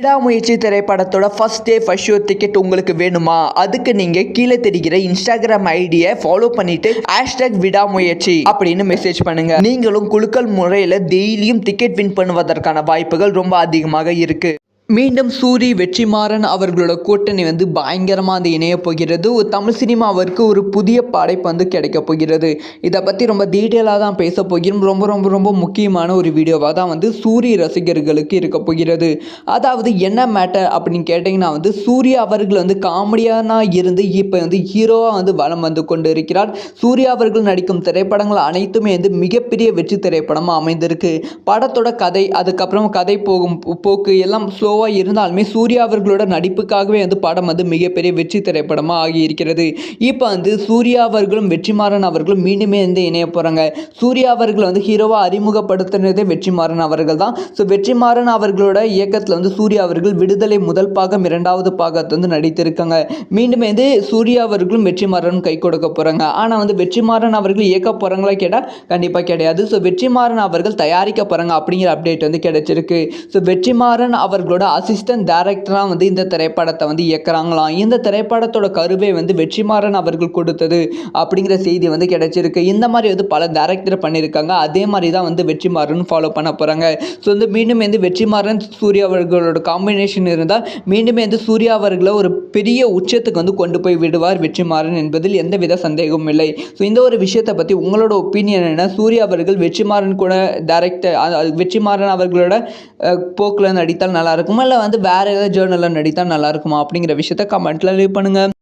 விடாமுயற்சி திரைப்படத்தோட first day first show ticket உங்களுக்கு வேணுமா? அதுக்கு நீங்கள் கீழே தெரிகிற இன்ஸ்டாகிராம் ஐடியை ஃபாலோ பண்ணிட்டு ஹேஷ்டாக் விடாமுயற்சி அப்படின்னு மெசேஜ் பண்ணுங்க. நீங்களும் குலுக்கல் முறையில் டெய்லியும் டிக்கெட் வின் பண்ணுவதற்கான வாய்ப்புகள் ரொம்ப அதிகமாக இருக்கு. மீண்டும் சூரி வெற்றிமாறன் அவர்களோட கூட்டணி வந்து பயங்கரமாக வந்து இணைய போகிறது. ஒரு தமிழ் சினிமாவிற்கு ஒரு புதிய படைப்பு வந்து கிடைக்க போகிறது. இதை பற்றி ரொம்ப டீட்டெயிலாக தான் பேச போகிறோம். ரொம்ப ரொம்ப ரொம்ப முக்கியமான ஒரு வீடியோவாக தான் வந்து சூரி ரசிகர்களுக்கு இருக்க போகிறது. அதாவது என்ன மேட்டர் அப்படின்னு கேட்டிங்கன்னா வந்து சூர்யா அவர்கள் வந்து காமெடியானாக இருந்து இப்போ வந்து ஹீரோவாக வந்து வலம் வந்து கொண்டு இருக்கிறார் சூர்யா அவர்கள் நடிக்கும் திரைப்படங்கள் அனைத்துமே வந்து மிகப்பெரிய வெற்றி திரைப்படமாக அமைந்திருக்கு. படத்தோட கதை அதுக்கப்புறம் கதை போகும் போக்கு எல்லாம் ஸ்லோவாக இருந்தாலுமே சூர்யா அவர்களோட நடிப்புக்காகவே வந்து படம் வந்து மிகப்பெரிய வெற்றி திரைப்படமாக ஆகியிருக்கிறது. இப்போ வந்து சூர்யா அவர்களும் வெற்றிமாறன் அவர்களும் மீண்டுமே வந்து இணைய போகிறாங்க சூர்யா அவர்கள் வந்து ஹீரோவாக அறிமுகப்படுத்தினதே வெற்றிமாறன் அவர்கள் தான். ஸோ வெற்றிமாறன் அவர்களோட இயக்கத்தில் வந்து சூர்யா அவர்கள் விடுதலை முதல் பாகம் இரண்டாவது பாகத்தை வந்து நடித்திருக்காங்க. மீண்டும் வந்து சூர்யா அவர்களும் வெற்றிமாறனும் கை கொடுக்க போகிறாங்க ஆனால் வந்து வெற்றிமாறன் அவர்கள் இயக்க போகிறாங்களா கேட்டால் கண்டிப்பாக கிடையாது. ஸோ வெற்றிமாறன் அவர்கள் தயாரிக்க போகிறாங்க அப்படிங்கிற அப்டேட் வந்து கிடைச்சிருக்கு. ஸோ வெற்றிமாறன் அவர்களோட அசிஸ்டன்ட் டைரக்டராக வந்து இந்த திரைப்படத்தை வந்து இயக்குறாங்களாம் இந்த திரைப்படத்தோட கருவை வந்து வெற்றிமாறன் அவர்கள் கொடுத்தது அப்படிங்கிற செய்தி வந்து கிடைச்சிருக்கு. இந்த மாதிரி வந்து பல டேரக்டர் பண்ணியிருக்காங்க. அதே மாதிரி தான் வந்து வெற்றிமாறன் ஃபாலோ பண்ண போகிறாங்க ஸோ வந்து மீண்டும் வந்து வெற்றிமாறன் சூர்யா அவர்களோட காம்பினேஷன் இருந்தால் மீண்டுமே வந்து சூர்யா அவர்களை ஒரு பெரிய உச்சத்துக்கு வந்து கொண்டு போய் விடுவார் வெற்றிமாறன் என்பதில் எந்தவித சந்தேகமும் இல்லை. ஸோ இந்த ஒரு விஷயத்தை பற்றி உங்களோட ஒப்பீனியன் என்ன? சூர்யா அவர்கள் வெற்றிமாறன் கூட டேரக்டர் வெற்றிமாறன் அவர்களோட போக்கில் நடித்தால் நல்லாயிருக்கும் இருக்குமா வந்து வேறு ஏதாவது ஜேர்னலில் நடித்தால் நல்லா இருக்குமா அப்படிங்கிற விஷயத்த கமெண்ட்டில் லீவ் பண்ணுங்கள்